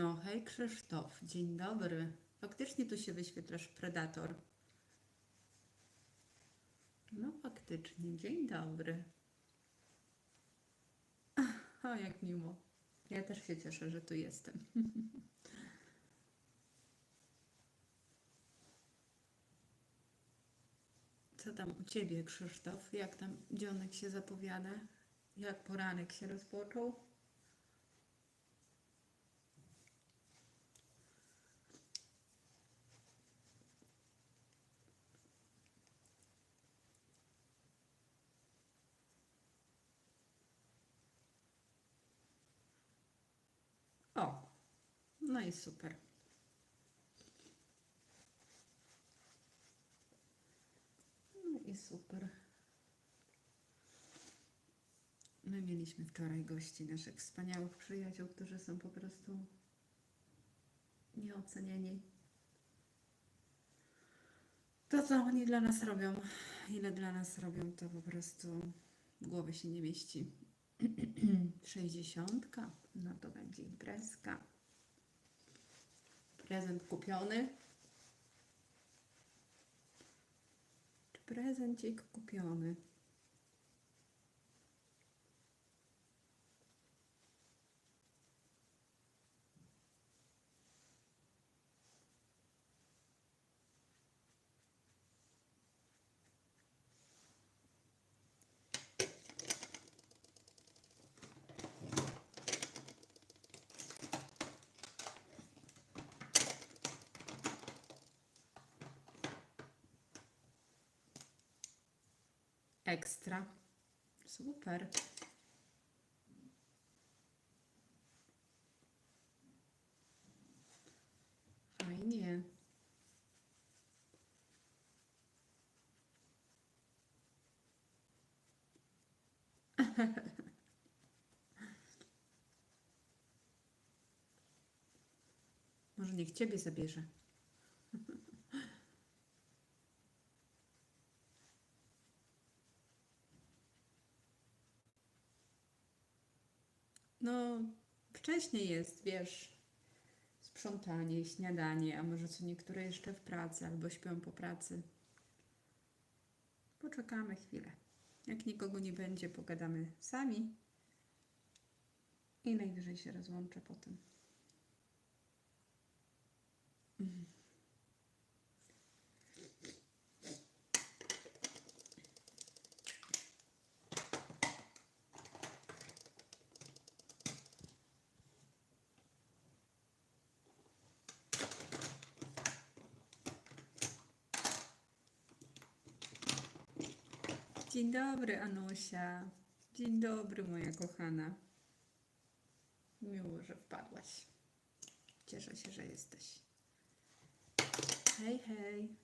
No, hej Krzysztof, dzień dobry. Faktycznie tu się wyświetlasz Predator. No faktycznie, dzień dobry. O, jak miło. Ja też się cieszę, że tu jestem. Co tam u Ciebie, Krzysztof? Jak tam dzionek się zapowiada? Jak poranek się rozpoczął? O, no i super. No i super. My mieliśmy wczoraj gości naszych wspaniałych przyjaciół, którzy są po prostu nieocenieni. To, co oni dla nas robią, ile dla nas robią, to po prostu w głowie się nie mieści. Sześćdziesiątka, no to będzie imprezka. Prezent kupiony. Czy prezencik kupiony? Ekstra. Super. Fajnie. Może niech ciebie zabierze. No, wcześniej jest, wiesz, sprzątanie, śniadanie, a może co niektóre jeszcze w pracy albo śpią po pracy. Poczekamy chwilę. Jak nikogo nie będzie, pogadamy sami i najwyżej się rozłączę potem. Mhm. Dzień dobry, Anusia. Dzień dobry, moja kochana. Miło, że wpadłaś. Cieszę się, że jesteś. Hej, hej.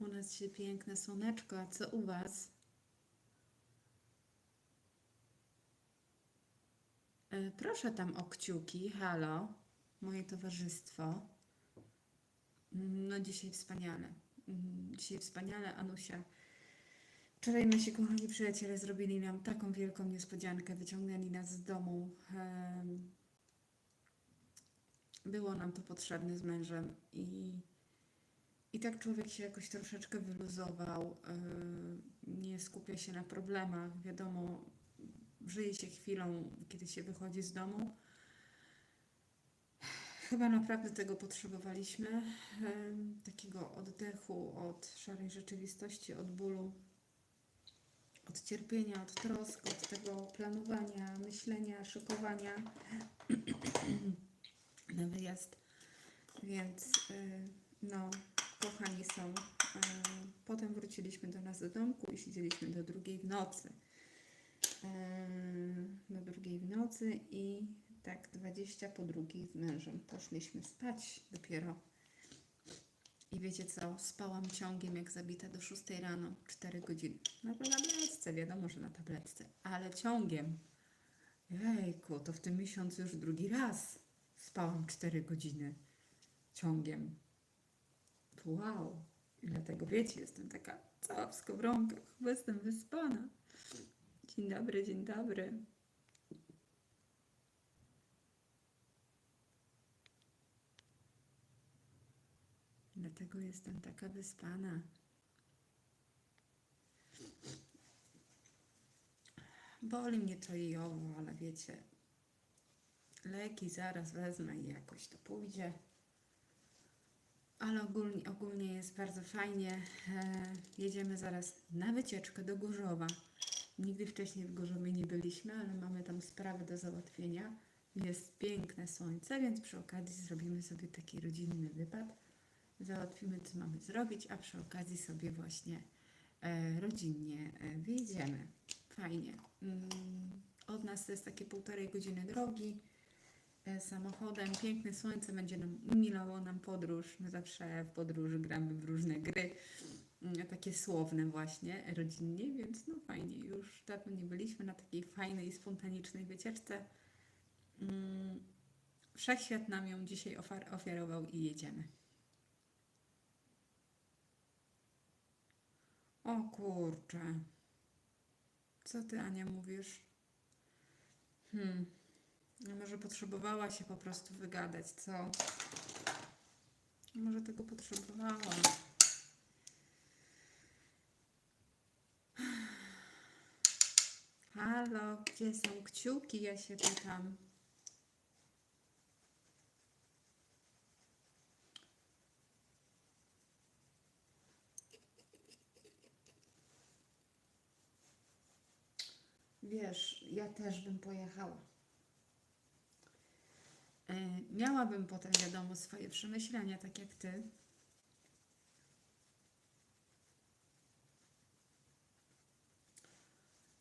U nas się piękne słoneczko, a co u Was? E, Proszę tam o kciuki. Halo, moje towarzystwo. Mm, No dzisiaj wspaniale. Mm, Dzisiaj wspaniale, Anusia. Wczoraj nasi kochani przyjaciele zrobili nam taką wielką niespodziankę. Wyciągnęli nas z domu. Było nam to potrzebne z mężem i i tak człowiek się jakoś troszeczkę wyluzował, yy, nie skupia się na problemach. Wiadomo, żyje się chwilą, kiedy się wychodzi z domu. Chyba naprawdę tego potrzebowaliśmy. yy, Takiego oddechu od szarej rzeczywistości, od bólu, od cierpienia, od trosk, od tego planowania, myślenia, szykowania na wyjazd. Więc yy, no, kochani są. E, Potem wróciliśmy do nas do domku i siedzieliśmy do drugiej w nocy. E, Do drugiej w nocy i tak 20 po drugiej z mężem poszliśmy spać dopiero. I wiecie co? Spałam ciągiem jak zabita do 6 rano, 4 godziny. Na tabletce, wiadomo, że na tabletce, ale ciągiem. Jejku, to w tym miesiącu już drugi raz spałam 4 godziny ciągiem. Wow. I dlatego wiecie, jestem taka cała w skowronkach, bo jestem wyspana. Dzień dobry, dzień dobry. Dlatego jestem taka wyspana. Boli mnie to i owo, ale wiecie, leki zaraz wezmę i jakoś to pójdzie. Ale ogólnie, ogólnie jest bardzo fajnie. E, jedziemy zaraz na wycieczkę do Gorzowa. Nigdy wcześniej w Gorzowie nie byliśmy, ale mamy tam sprawy do załatwienia. Jest piękne słońce, więc przy okazji zrobimy sobie taki rodzinny wypad. Załatwimy, co mamy zrobić, a przy okazji sobie właśnie e, rodzinnie e, wyjedziemy. Fajnie. Mm, od nas to jest takie półtorej godziny drogi samochodem. Piękne słońce będzie nam umilało nam podróż. My zawsze w podróży gramy w różne gry, mm, takie słowne właśnie, rodzinnie, więc no fajnie. Już dawno nie byliśmy na takiej fajnej, spontanicznej wycieczce. Mm, Wszechświat nam ją dzisiaj ofiarował i jedziemy. O kurczę. Co ty, Ania, mówisz? Hmm. No Może potrzebowała się po prostu wygadać, co? Może tego potrzebowała. Halo, gdzie są kciuki? Ja się pytam. Wiesz, ja też bym pojechała. E, Miałabym potem, wiadomo, swoje przemyślenia, tak jak ty.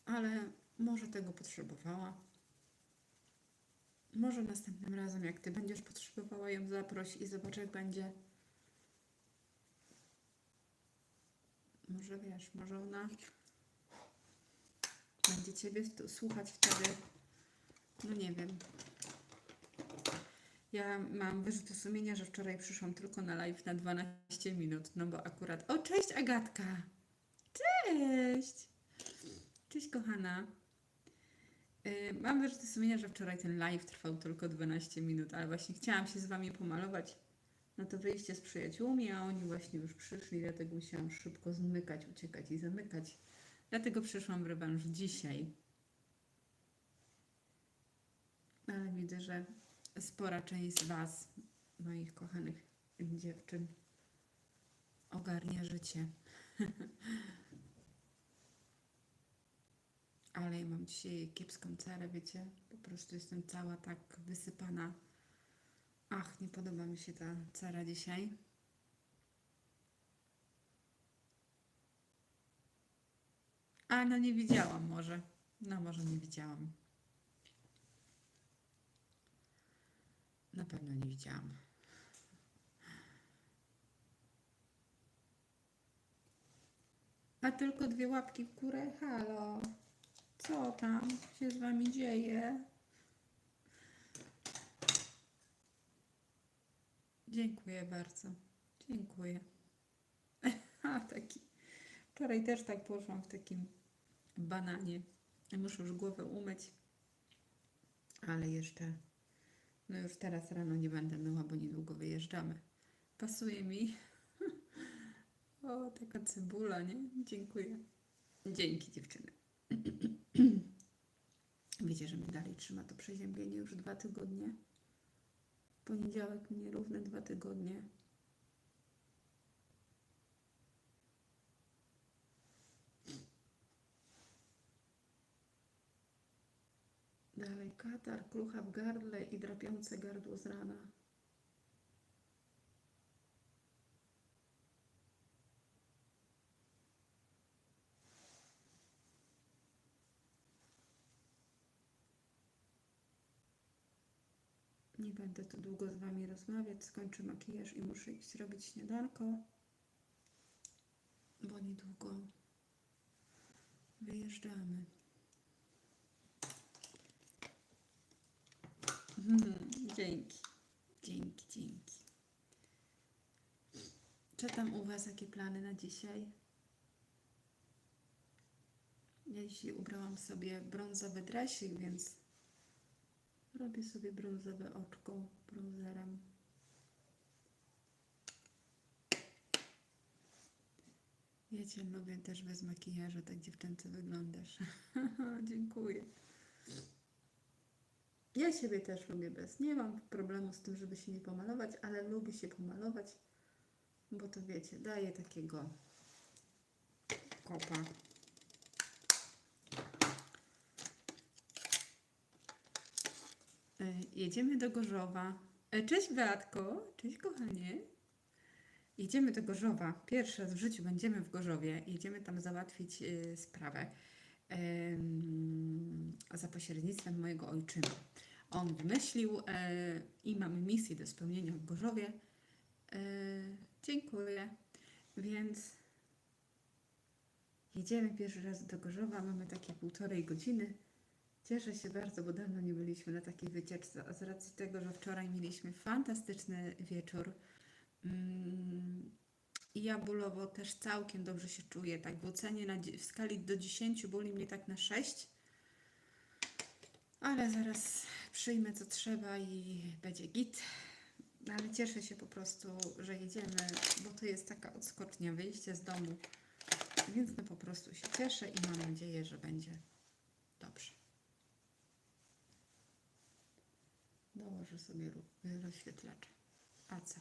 Ale może tego potrzebowała. Może następnym razem, jak ty będziesz potrzebowała ją zaproś i zobacz, jak będzie. Może wiesz, może ona będzie ciebie słuchać wtedy. No nie wiem. Ja mam wyrzuty sumienia, że wczoraj przyszłam tylko na live na 12 minut, no bo akurat. O, cześć Agatka! Cześć! Cześć kochana. Yy, mam wyrzuty sumienia, że wczoraj ten live trwał tylko 12 minut, ale właśnie chciałam się z Wami pomalować na to wyjście z przyjaciółmi, a oni właśnie już przyszli, dlatego musiałam szybko zmykać, uciekać i zamykać. Dlatego przyszłam w rewanż dzisiaj. Ale widzę, że spora część z Was, moich kochanych dziewczyn, ogarnia życie. Ale ja mam dzisiaj kiepską cerę, wiecie? Po prostu jestem cała tak wysypana. Ach, nie podoba mi się ta cera dzisiaj. A, no nie widziałam może. No może nie widziałam. Na pewno nie widziałam. A tylko dwie łapki w górę? Halo. Co tam się z wami dzieje? Dziękuję bardzo. Dziękuję. A, taki. Wczoraj też tak poszłam w takim bananie. Muszę już głowę umyć. Ale jeszcze, no już teraz rano nie będę myła, bo niedługo wyjeżdżamy. Pasuje mi. O, taka cebula, nie? Dziękuję. Dzięki dziewczyny. Wiecie, że mnie dalej trzyma to przeziębienie już dwa tygodnie. Poniedziałek mnie równe dwa tygodnie. Dalej katar, krucha w gardle i drapiące gardło z rana. Nie będę tu długo z Wami rozmawiać. Skończę makijaż i muszę iść robić śniadanko, bo niedługo wyjeżdżamy. Mhm, Dzięki, dzięki, dzięki. Co tam u Was, jakie plany na dzisiaj? Ja dzisiaj ubrałam sobie brązowy dresik, więc robię sobie brązowe oczko brązerem. Wiecie, lubię też bez makijażu, tak dziewczęce wyglądasz. Dziękuję. Ja siebie też lubię bez. Nie mam problemu z tym, żeby się nie pomalować, ale lubię się pomalować, bo to wiecie, daje takiego kopa. E, Jedziemy do Gorzowa. E, Cześć Beatko, cześć kochanie. Jedziemy do Gorzowa. Pierwszy raz w życiu będziemy w Gorzowie. Jedziemy tam załatwić y, sprawę za pośrednictwem mojego ojczyma. On wymyślił e, i mamy misję do spełnienia w Gorzowie. E, dziękuję. Więc jedziemy pierwszy raz do Gorzowa. Mamy takie półtorej godziny. Cieszę się bardzo, bo dawno nie byliśmy na takiej wycieczce. A z racji tego, że wczoraj mieliśmy fantastyczny wieczór. I ja bólowo też całkiem dobrze się czuję. Tak w ocenie na, w skali do 10 boli mnie tak na 6. Ale zaraz przyjmę co trzeba i będzie git. Ale cieszę się po prostu, że jedziemy, bo to jest taka odskocznia, wyjście z domu. Więc no po prostu się cieszę i mam nadzieję, że będzie dobrze. Dołożę sobie ru- rozświetlacz. A co?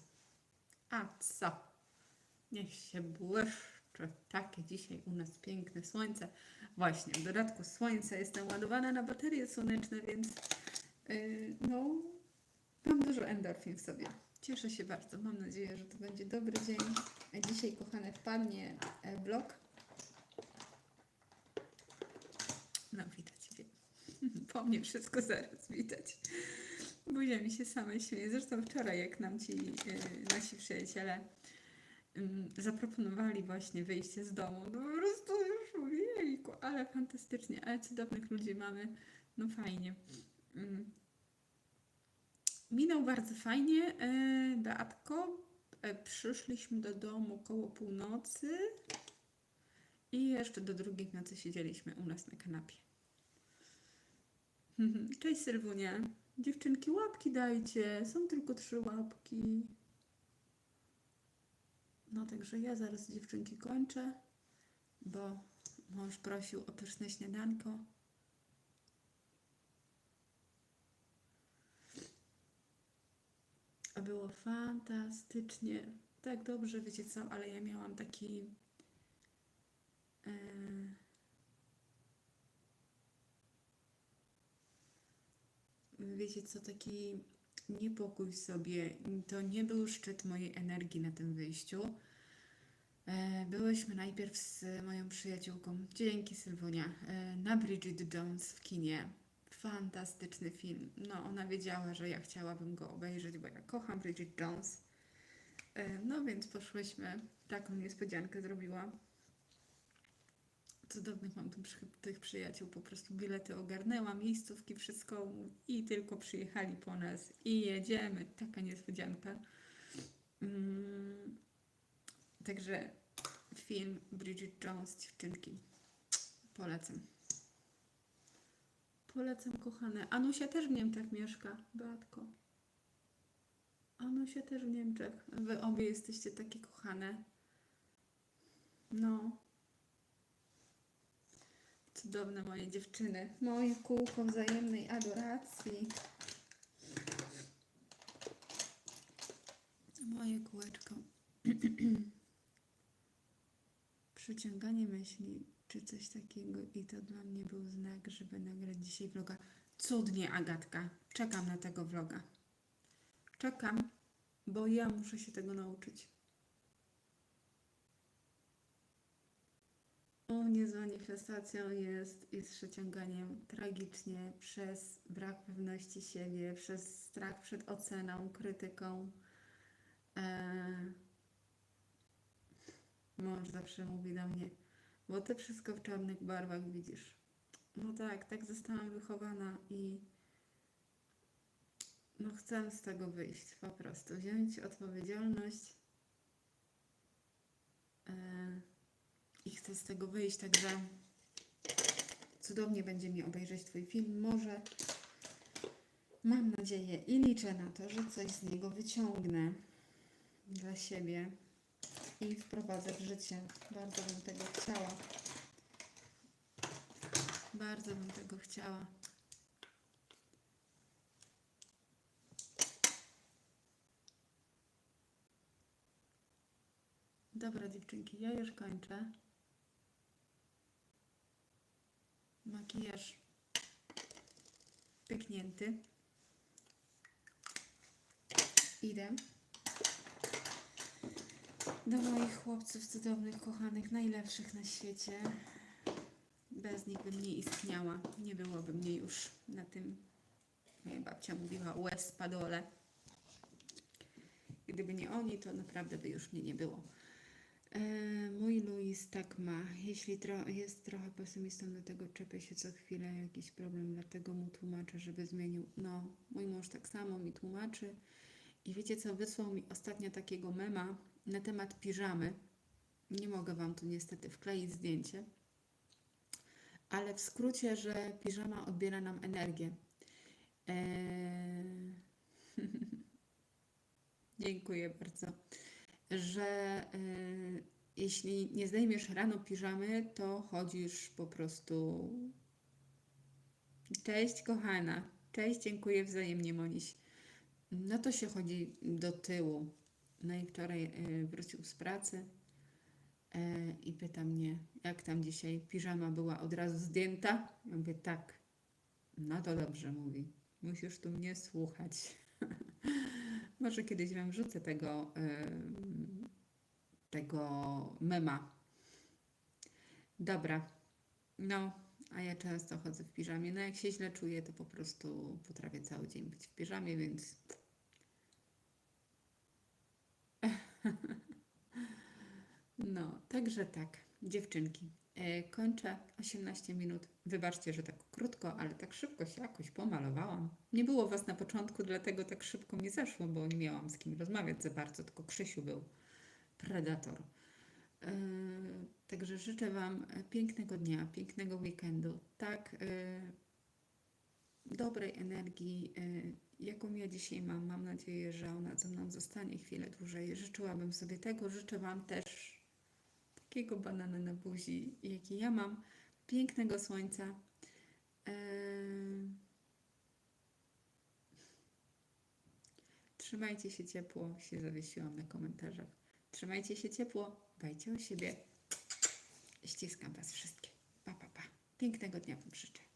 A co? Niech się błyszczy. Takie dzisiaj u nas piękne słońce. Właśnie, w dodatku słońce jestem ładowana na baterie słoneczne, więc yy, no, mam dużo endorfin w sobie. Cieszę się bardzo. Mam nadzieję, że to będzie dobry dzień. A dzisiaj, kochane, wpadnie e, vlog. No, widać. Wiem. Po mnie wszystko zaraz widać. Buzia mi się same śmieje. Zresztą wczoraj, jak nam ci y, nasi przyjaciele zaproponowali właśnie wyjście z domu, no po prostu już jejku, ale fantastycznie, ale cudownych ludzi mamy, no fajnie. Ym. Minął bardzo fajnie, Beatko. E, Przyszliśmy do domu koło północy i jeszcze do drugiej nocy siedzieliśmy u nas na kanapie. Cześć Sylwunia. Dziewczynki, łapki dajcie. Są tylko trzy łapki. No także ja zaraz dziewczynki kończę, bo mąż prosił o pyszne śniadanko. A było fantastycznie. Tak dobrze, wiecie co, ale ja miałam taki... e, wiecie co, taki niepokój w sobie. To nie był szczyt mojej energii na tym wyjściu. E, Byłyśmy najpierw z moją przyjaciółką, dzięki Sylwonia, e, na Bridget Jones w kinie. Fantastyczny film. No, ona wiedziała, że ja chciałabym go obejrzeć, bo ja kocham Bridget Jones. E, No więc poszłyśmy, taką niespodziankę zrobiła. Cudownych mam tu przy, tych przyjaciół, po prostu bilety ogarnęłam, miejscówki, wszystko i tylko przyjechali po nas i jedziemy. Taka niespodzianka. Mm, także film Bridget Jones, dziewczynki. Polecam. Polecam, kochane. Anusia też w Niemczech mieszka, Beatko. Anusia też w Niemczech. Wy obie jesteście takie kochane. No. Cudowne moje dziewczyny. Moje kółko wzajemnej adoracji. Moje kółeczko. Przyciąganie myśli, czy coś takiego i to dla mnie był znak, żeby nagrać dzisiaj vloga. Cudnie, Agatka. Czekam na tego vloga. Czekam, bo ja muszę się tego nauczyć. U mnie z manifestacją jest z przeciąganiem tragicznie przez brak pewności siebie, przez strach przed oceną, krytyką. Eee, mąż zawsze mówi do mnie, bo ty wszystko w czarnych barwach widzisz. No tak, tak zostałam wychowana i no chcę z tego wyjść po prostu, wziąć odpowiedzialność e, i chcę z tego wyjść, także cudownie będzie mi obejrzeć Twój film. Może mam nadzieję i liczę na to, że coś z niego wyciągnę dla siebie i wprowadzę w życie. Bardzo bym tego chciała. Bardzo bym tego chciała. Dobra, dziewczynki, ja już kończę. Makijaż pyknięty. Idę do moich chłopców cudownych, kochanych, najlepszych na świecie. Bez nich bym nie istniała. Nie byłoby mnie już na tym, moja babcia mówiła, łez padole. Gdyby nie oni, to naprawdę by już mnie nie było. E, mój Luis tak ma. Jeśli tro jest trochę pesymistą, do tego czepia się co chwilę jakiś problem, dlatego mu tłumaczę, żeby zmienił. No, mój mąż tak samo mi tłumaczy. I wiecie co, wysłał mi ostatnio takiego mema na temat piżamy. Nie mogę Wam tu niestety wkleić zdjęcie. Ale w skrócie, że piżama odbiera nam energię. Eee... Dziękuję bardzo. Że y, jeśli nie zdejmiesz rano piżamy, to chodzisz po prostu. Cześć, kochana. Cześć, dziękuję wzajemnie, Moniś. No to się chodzi do tyłu. No i wczoraj y, wrócił z pracy y, i pyta mnie, jak tam dzisiaj piżama była od razu zdjęta? Ja mówię, tak. No to dobrze, mówi. Musisz tu mnie słuchać. Może kiedyś Wam wrzucę tego, y, tego mema. Dobra. No, a ja często chodzę w piżamie. No jak się źle czuję, to po prostu potrafię cały dzień być w piżamie, więc... No, także tak, dziewczynki. E, kończę 18 minut. Wybaczcie, że tak krótko, ale tak szybko się jakoś pomalowałam. Nie było Was na początku, dlatego tak szybko mi zeszło, bo nie miałam z kim rozmawiać za bardzo, tylko Krzysiu był predator. E, także życzę Wam pięknego dnia, pięknego weekendu. Tak, e, dobrej energii, e, jaką ja dzisiaj mam. Mam nadzieję, że ona ze mną zostanie chwilę dłużej. Życzyłabym sobie tego, życzę Wam też takiego banana na buzi, jaki ja mam, pięknego słońca. Trzymajcie się ciepło, się zawiesiłam na komentarzach. Trzymajcie się ciepło, dbajcie o siebie. Ściskam Was wszystkie. Pa, pa, pa. Pięknego dnia Wam życzę.